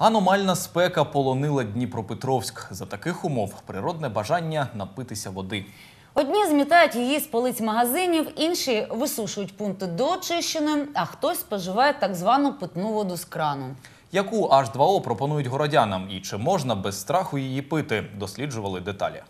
Аномальна спека полонила Дніпропетровськ. За таких умов природне бажання напитися води. Одні змітають її з полиць магазинів, інші висушують пункти до очищеної, а хтось споживає так звану питну воду з крану. Яку H2O пропонують городянам і чи можна без страху її пити, досліджували деталі.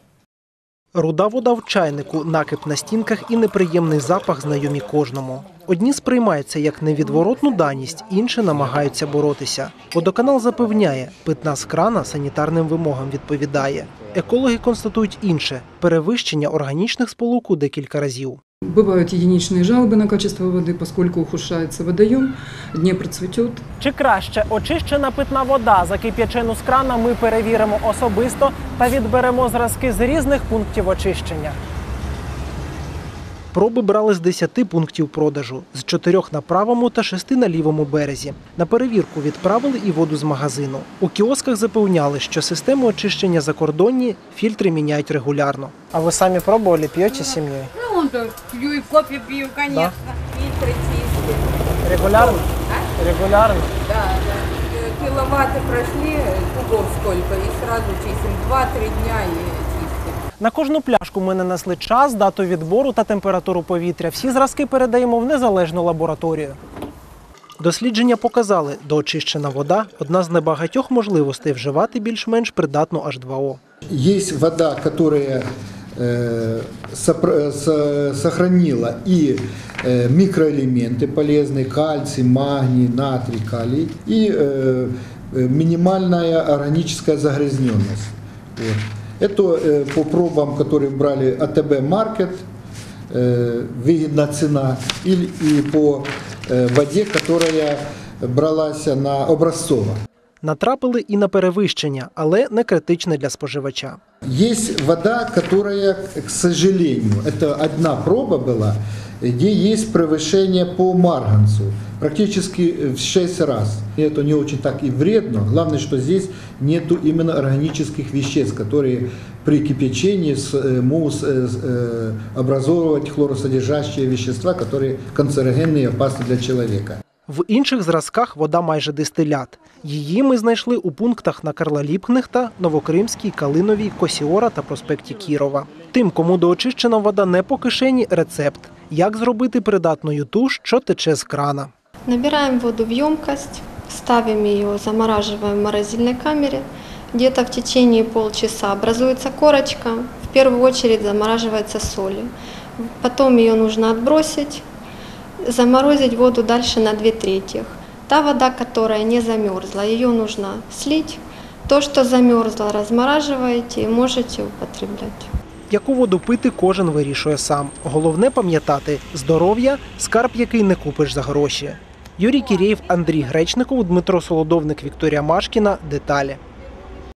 Руда вода в чайнику, накип на стінках і неприємний запах знайомі кожному. Одні сприймаються як невідворотну даність, інші намагаються боротися. Водоканал запевняє, питна з крана санітарним вимогам відповідає. Екологи констатують інше перевищення органічних сполук у декілька разів. Бывают единичные жалобы на качество воды, поскольку ухудшается водоем, Днепр цветет. Чи краще очищена питна вода, закип'ячену з крана ми перевіримо особисто та відберемо зразки з різних пунктів очищення. Проби брали з 10 пунктів продажу, з 4 на правому та 6 на лівому березі. На перевірку відправили і воду з магазину. У кіосках запевняли, що систему очищення закордонні фільтри міняють регулярно. А ви самі пробували, п'єте з сім'єю? Ну, да, пью и кофе пью, конечно. Фильтры чистые. Регулярно? Регулярно. Да, да. Э, Киловатты прошли, кубов сколько, и сразу чистим. Два-три дня и чистим. На кожну пляшку ми нанесли час, дату відбору та температуру повітря. Всі зразки передаємо в незалежну лабораторію. Дослідження показали, доочищена вода одна з небагатьох можливостей вживати більш-менш придатну H2O. Есть вода, которая э, сопр- со- сохранила и э, микроэлементы полезные, кальций, магний, натрий, калий, и э, э, минимальная органическая загрязненность. Вот. Это э, по пробам, которые брали АТБ Маркет, э, выгодна цена, и, и по э, воде, которая бралась на образцово. Натрапили і на перевищення, але не критичне для споживача. Есть вода, которая, к сожалению, это одна проба была, где есть превышение по марганцу, практически в 6 раз. И это не очень так и вредно. Главное, что здесь нету именно органических веществ, которые при кипячении с- э, могут э, с- э, образовывать хлоросодержащие вещества, которые канцерогенные и опасны для человека. В інших зразках вода майже дистилят. Її ми знайшли у пунктах на Карла Ліпкнехта, Новокримській, Калиновій, Косіора та проспекті Кірова. Тим, кому доочищена вода не по кишені, рецепт. Як зробити придатною ту, що тече з крана. Набираем воду в емкость, ставим ее, замораживаем в морозильной камере. Где-то в течение полчаса образуется корочка. В первую очередь замораживается солью. Потом ее нужно отбросить, заморозить воду дальше на две трети. Та вода, которая не замерзла, ее нужно слить. То, что замерзло, размораживаете и можете употреблять. Яку воду пити, кожен вирішує сам. Головне пам'ятати здоров'я скарб, який не купиш за гроші. Юрій Кірєєв, Андрій Гречников, Дмитро Солодовник, Вікторія Машкіна. Деталі.